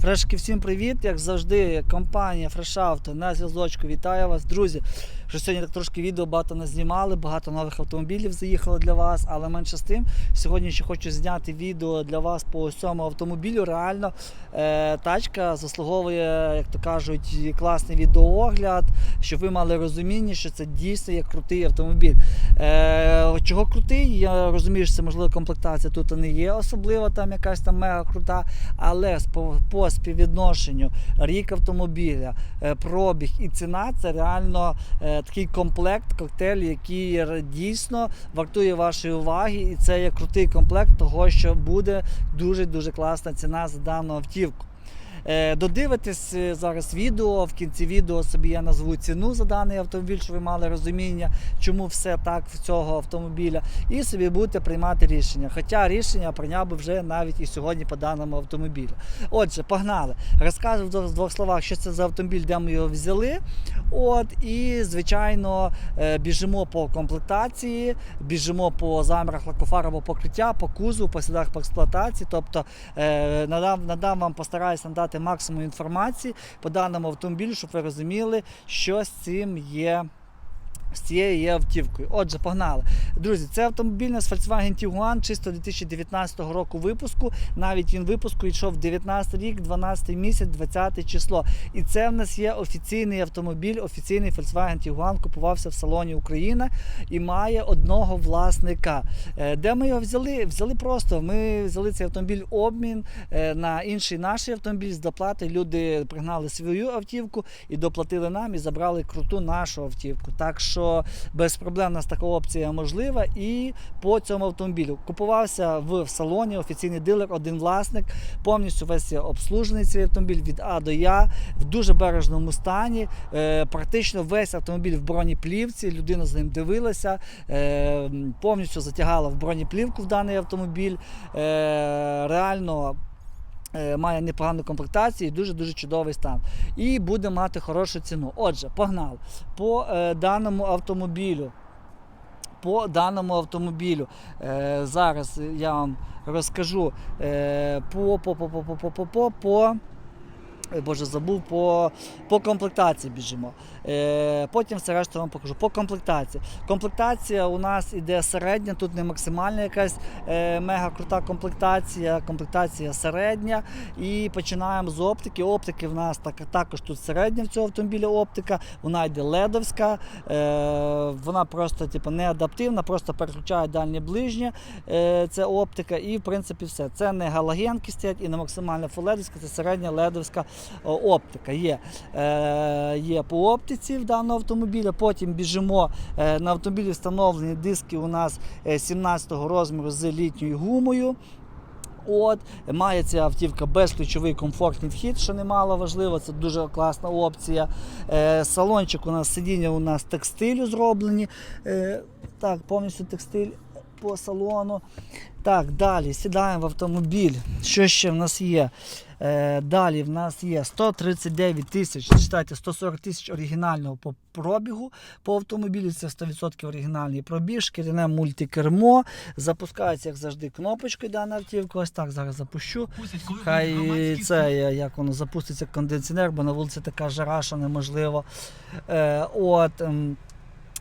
Фрешки, всім привіт! Як завжди, компанія Auto на зв'язочку. Вітаю вас, друзі. Що сьогодні так трошки відео багато не знімали, багато нових автомобілів заїхало для вас, але менше з тим. Сьогодні ще хочу зняти відео для вас по цьому автомобілю. Реально е, тачка заслуговує, як то кажуть, класний відеоогляд, щоб ви мали розуміння, що це дійсно є крутий автомобіль. Е, чого крутий? Я розумію, що це можливо комплектація тут не є особлива, там якась там мега крута, але по, співвідношенню рік автомобіля, е, пробіг і ціна це реально е, такий комплект, коктейль, який дійсно вартує вашої уваги, і це є крутий комплект того, що буде дуже дуже класна ціна за дану автівку. Е, Додивитесь е, зараз відео. В кінці відео собі я назву ціну за даний автомобіль, щоб ви мали розуміння, чому все так в цього автомобіля, і собі будете приймати рішення. Хоча рішення прийняв би вже навіть і сьогодні по даному автомобілю. Отже, погнали. Розкажу в двох- словах, що це за автомобіль, де ми його взяли. От і звичайно е, біжимо по комплектації, біжимо по замірах лакофарового покриття, по кузову, по слідах по експлуатації. Тобто надам, надам вам, постараюся надати максимум інформації по даному автомобілю, щоб ви розуміли, що з цим є. З цією є автівкою. Отже, погнали. Друзі, це автомобіль нас Volkswagen Tiguan, чисто 2019 року випуску. Навіть він випуску йшов 19 рік, 12 місяць, 20 число. І це в нас є офіційний автомобіль, офіційний Volkswagen Tiguan, купувався в салоні Україна і має одного власника. Е, Де ми його взяли? Взяли просто. Ми взяли цей автомобіль обмін е, на інший наш автомобіль з доплати. Люди пригнали свою автівку і доплатили нам і забрали круту нашу автівку. Так що без проблем у нас така опція можлива. І по цьому автомобілю купувався в салоні офіційний дилер, один власник. Повністю весь обслужений цей автомобіль від А до Я в дуже бережному стані. Е, практично весь автомобіль в бронеплівці. Людина з ним дивилася, е, повністю затягала в бронеплівку в даний автомобіль. Е, реально. Е, Має непогану комплектацію дуже-дуже чудовий стан. І буде мати хорошу ціну. Отже, погнали. По е, даному автомобілю. По даному автомобілю. Е, зараз я вам розкажу е, по, по, по, по, по, по, по, по, по Боже, забув по, по комплектації біжимо. Е, потім все решту вам покажу. По комплектації. Комплектація у нас іде середня, тут не максимальна якась е, мега крута комплектація, комплектація середня. І починаємо з оптики. Оптики в нас так, також тут середня в цього автомобіля оптика. Вона йде ледовська, е, вона просто типу, не адаптивна, просто переключає дальнє ближнє. Це оптика, і в принципі все. Це не галогенки стоять і не максимальна фуледовська, це середня ледовська оптика. Є, є по оптиці в даного автомобіля. Потім біжимо е, на автомобілі встановлені диски у нас е, 17-го розміру з літньою гумою. От, має ця автівка безключовий комфортний вхід, що немало важливо, це дуже класна опція. Е, салончик у нас сидіння у нас текстилю зроблені. Е, так, повністю текстиль по салону. Так, далі сідаємо в автомобіль. Що ще в нас є? Е, далі в нас є 139 тисяч, читайте, 140 тисяч оригінального по пробігу по автомобілі. Це 100% оригінальний пробіг, шкіряне мультикермо. Запускається, як завжди, кнопочкою дана автівка. Ось так зараз запущу. Хай це е, як воно запуститься кондиціонер, бо на вулиці така жара, що неможливо. Е, от,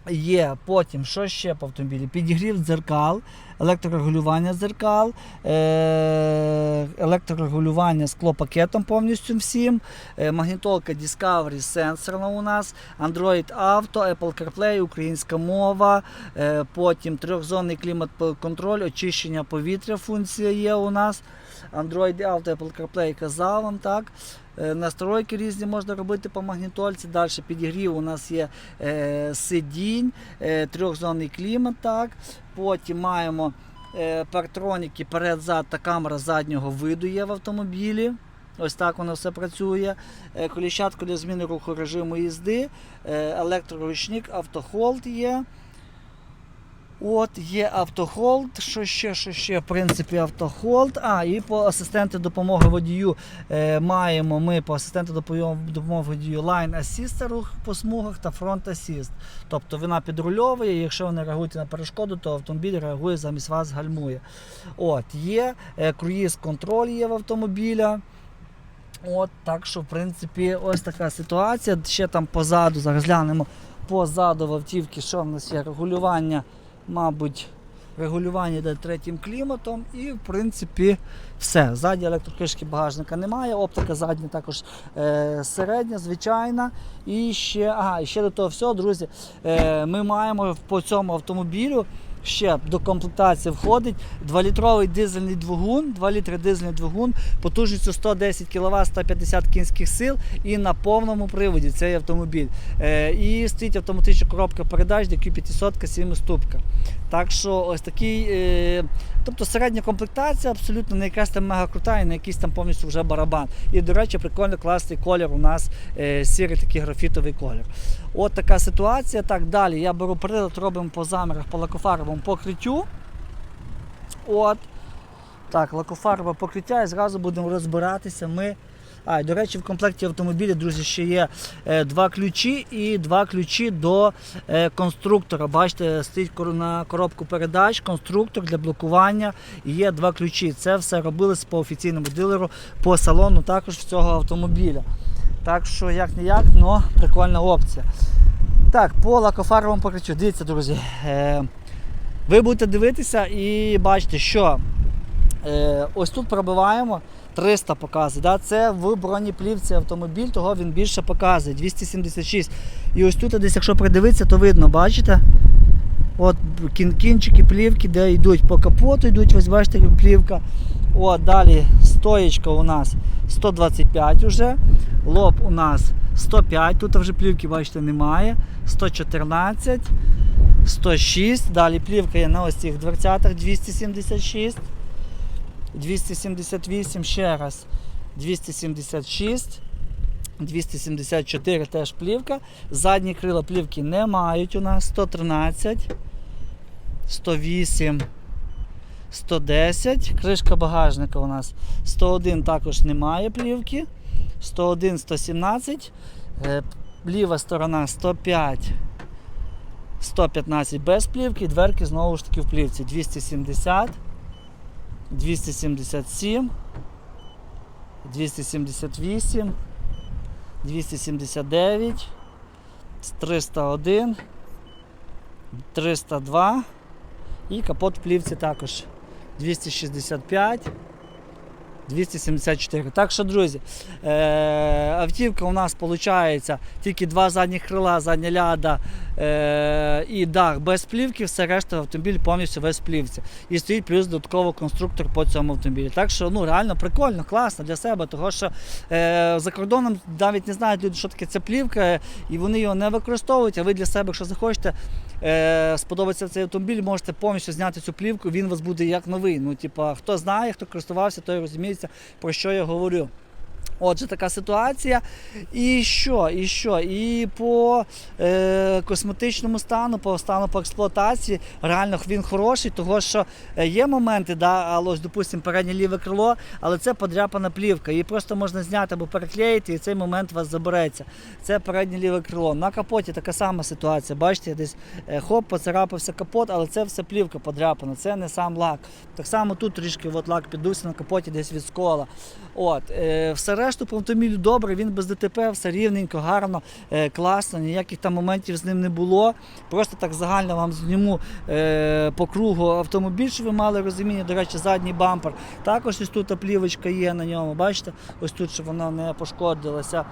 є потім, що ще по автомобілі? Підігрів дзеркал, електрорегулювання дзеркал, е, електрорегулювання склопакетом повністю всім, е, магнітолка Discovery сенсорна у нас, Android Auto, Apple CarPlay, українська мова, е, потім трьохзонний клімат-контроль, очищення повітря функція є у нас. Android Auto, Apple CarPlay казав вам так. Е, Настройки різні можна робити по магнітольці. Далі підігрів у нас є е, сидінь, е, трьохзонний клімат. Так. Потім маємо е, партроніки перед-зад та камера заднього виду є в автомобілі. Ось так воно все працює. Е, Коліщатка для зміни руху режиму їзди, е, електроручник, автохолд є. От, є автохолд, що ще, що ще, в принципі, автохолд. А, і по асистенти допомоги водію е, маємо ми по асистенту допомоги водію Line Assist рух по смугах та Front Assist. Тобто вона підрульовує, і якщо ви не реагуєте на перешкоду, то автомобіль реагує замість вас гальмує. От, є е, круїз контроль є в автомобіля. От так що, в принципі, ось така ситуація. Ще там позаду, зараз глянемо позаду в автівки, що в нас є регулювання, мабуть, регулювання йде третім кліматом, і в принципі все. Ззаді електрокришки багажника немає, оптика задня також е, середня, звичайна. І ще, ага, і ще до того всього, друзі, е, ми маємо по цьому автомобілю. Ще до комплектації входить 2-літровий дизельний двигун, 2 літри дизельний двигун, потужністю 110 кВт, 150 кінських сил і на повному приводі цей автомобіль. Е, і стоїть автоматична коробка передач DQ500 7 ступка. Так що ось такий, е, тобто середня комплектація абсолютно не якась там мега крута і не якийсь там повністю вже барабан. І, до речі, прикольно класний колір у нас е, сірий такий графітовий колір. От така ситуація. Так, далі я беру прилад, робимо по замірах по лакофарбовому покриттю. От. Так, лакофарбове покриття і зразу будемо розбиратися. Ми. А, і, до речі, в комплекті автомобіля, друзі, ще є е, два ключі і два ключі до е, конструктора. Бачите, стоїть на коробку передач, конструктор для блокування. І є два ключі. Це все робилось по офіційному дилеру по салону також цього автомобіля. Так що, як не як, але прикольна опція. Так, по лакофарбовому покриттю. Дивіться, друзі. Е, ви будете дивитися і бачите, що е, ось тут пробиваємо 300 показує. Да? Це в бронеплівці автомобіль, того він більше показує. 276. І ось тут, десь, якщо придивитися, то видно, бачите? От кін- кінчики плівки, де йдуть по капоту, йдуть, ось бачите, плівка. От, далі стоєчка у нас 125 уже. Лоб у нас 105, тут вже плівки, бачите, немає. 114, 106. Далі плівка є на ось цих дверцятах 276. 278 ще раз. 276. 274 теж плівка. Задні крила плівки не мають у нас. 113, 108, 110. Кришка багажника у нас 101 також немає плівки. 101, 117. Е, Ліва сторона 105. 115 без плівки, дверки знову ж таки в плівці 270, 277, 278, 279, 301, 302 і капот в плівці також 265. 274. Так що, друзі, е, автівка у нас виходить тільки два задні крила, задня ляда е, і дах без плівки, все решта автомобіль повністю весь в плівці. І стоїть плюс додатково конструктор по цьому автомобілі. Так що ну, реально прикольно, класно для себе, тому що е, за кордоном навіть не знають люди, що таке ця плівка, і вони його не використовують, а ви для себе, якщо захочете, е, сподобається цей автомобіль, можете повністю зняти цю плівку, він у вас буде як новий. Ну, типа, хто знає, хто користувався, той розуміється, про що я говорю. Отже, така ситуація. І що? І що? І по е, косметичному стану, по стану по експлуатації, реально він хороший, тому що е, є моменти, да, але допустимо, переднє ліве крило, але це подряпана плівка. Її просто можна зняти або переклеїти, і цей момент у вас забереться. Це переднє ліве крило. На капоті така сама ситуація. Бачите, десь е, хоп, поцарапався капот, але це все плівка подряпана, це не сам лак. Так само тут трішки от лак піддувся на капоті десь від скола. От, е, все решту по автомобілю добре, він без ДТП, все рівненько, гарно, е, класно, ніяких там моментів з ним не було. Просто так загально вам зніму е, по кругу автомобіль, щоб ви мали розуміння, до речі, задній бампер. Також ось тут плівочка є на ньому, бачите, ось тут, щоб вона не пошкодилася.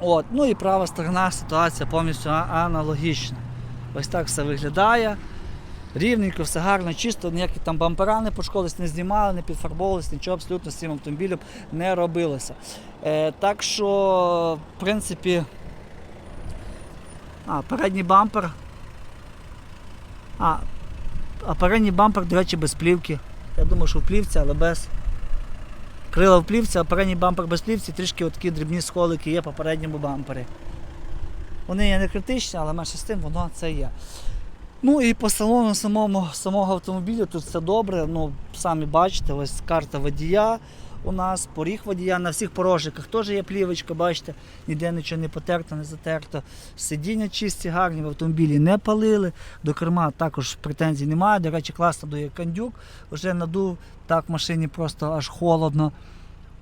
От, ну і права сторона ситуація повністю аналогічна. Ось так все виглядає. Рівненько, все гарно, чисто, ніякі там бампера не пошкодились, не знімали, не підфарбовувалися, нічого абсолютно з цим автомобілем не робилося. Е, так що, в принципі, а, передній бампер. А, а передній бампер, до речі, без плівки. Я думаю, що в плівці, але без. Крила в плівці, а передній бампер без плівці, трішки такі дрібні сколики є по передньому бампері. Вони є не критичні, але менше з тим воно це є. Ну і по салону самому, самого автомобіля тут все добре. Ну, самі бачите, ось карта водія у нас, поріг водія на всіх порожниках теж є плівочка, бачите, ніде нічого не потерто, не затерто. Сидіння чисті, гарні, в автомобілі не палили. До керма також претензій немає. До речі, класно дує кондюк, вже надув, так в машині просто аж холодно.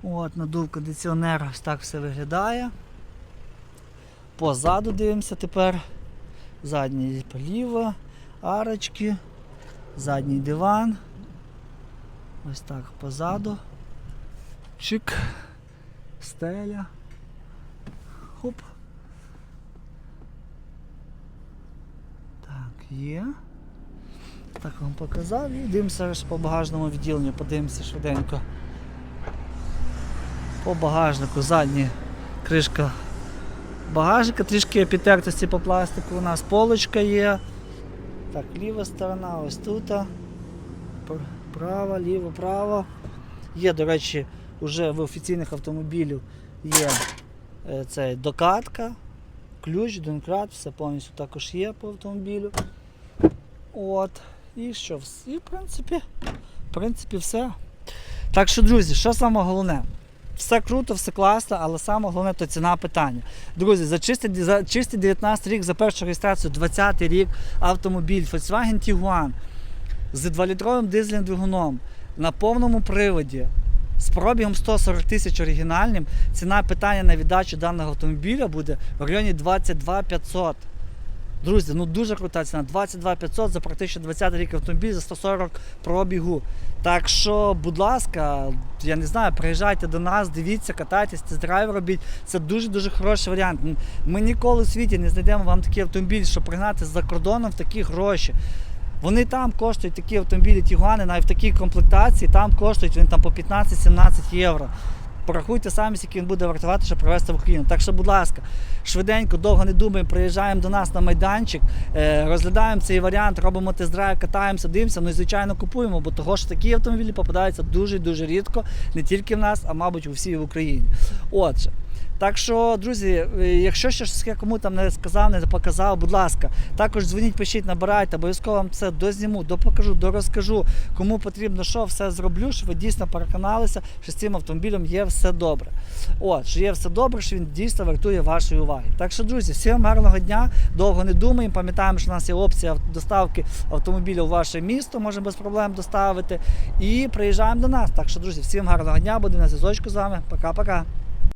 От, надув кондиціонера, ось так все виглядає. Позаду дивимося тепер. Задній поліво, арочки, задній диван. Ось так позаду. Чик. Стеля. Хоп. Так, є. Так вам показав і дивимося по багажному відділенню, подивимося швиденько. По багажнику задня кришка багажника, трішки підтертості по пластику. У нас полочка є. Так, ліва сторона, ось тут. Право, ліво, право. Є, до речі, вже в офіційних автомобілів є е, цей докатка, ключ, донкрат, все повністю також є по автомобілю. От. І що? І в принципі, в принципі, все. Так що, друзі, що саме головне? Все круто, все класно, але саме головне то ціна питання. Друзі, за чистий, за чистий 19 рік, за першу реєстрацію, 20 рік автомобіль Volkswagen Tiguan з 2-літровим дизельним двигуном на повному приводі з пробігом 140 тисяч оригінальним. Ціна питання на віддачу даного автомобіля буде в районі 22 500. Друзі, ну дуже крута ціна. 22 500 за практично 20 рік автомобіль за 140 пробігу. Так що, будь ласка, я не знаю, приїжджайте до нас, дивіться, катайтесь, тест-драйв робіть. Це дуже-дуже хороший варіант. Ми ніколи в світі не знайдемо вам такий автомобіль, щоб пригнати за кордоном в такі гроші. Вони там коштують такі автомобілі Тігуани, навіть в такій комплектації, там коштують вони там по 15-17 євро. Порахуйте самі, скільки він буде вартувати, щоб привезти в Україну. Так що, будь ласка, швиденько, довго не думаємо, приїжджаємо до нас на майданчик, е, розглядаємо цей варіант, робимо тест-драйв, катаємося, дивимося, ну і звичайно купуємо, бо того ж такі автомобілі попадаються дуже дуже рідко, не тільки в нас, а мабуть у всій Україні. Отже. Так що, друзі, е, якщо щось я кому там не сказав, не показав, будь ласка, також дзвоніть, пишіть, набирайте, обов'язково вам це дозніму, допокажу, дорозкажу, кому потрібно що, все зроблю, щоб ви дійсно переконалися, що з цим автомобілем є все добре. От, що є все добре, що він дійсно вартує вашої уваги. Так що, друзі, всім гарного дня, довго не думаємо, пам'ятаємо, що у нас є опція доставки автомобіля у ваше місто, можемо без проблем доставити. І приїжджаємо до нас. Так що, друзі, всім гарного дня, буде на зв'язочку з вами. Пока-пока.